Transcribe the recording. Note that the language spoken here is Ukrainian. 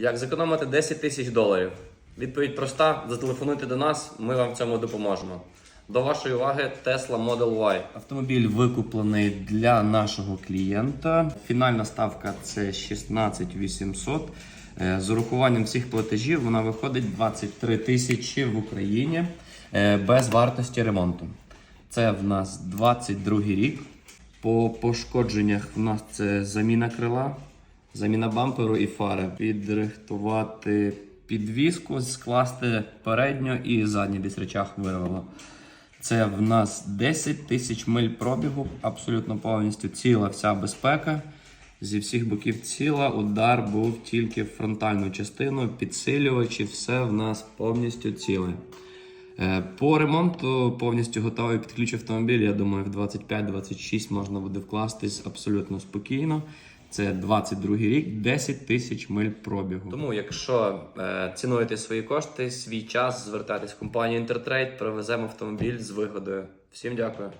Як зекономити 10 тисяч доларів? Відповідь проста: зателефонуйте до нас, ми вам в цьому допоможемо. До вашої уваги Tesla Model Y. Автомобіль викуплений для нашого клієнта. Фінальна ставка це 16 800. Е, З урахуванням всіх платежів вона виходить 23 тисячі в Україні е, без вартості ремонту. Це в нас 22 рік. По пошкодженнях в нас це заміна крила, заміна бамперу і фари. Підрихтувати підвіску, скласти передню і задній десь речах вирвало. Це в нас 10 тисяч миль пробігу, абсолютно повністю ціла вся безпека. Зі всіх боків ціла. Удар був тільки в фронтальну частину, підсилювачі, все в нас повністю ціле. Е, По ремонту повністю готовий під ключ автомобіль. Я думаю, в 25-26 можна буде вкластись абсолютно спокійно. Це 22 рік, 10 тисяч миль пробігу. Тому, якщо е, цінуєте свої кошти, свій час, звертайтесь в компанію Інтертрейд, привеземо автомобіль з вигодою. Всім дякую.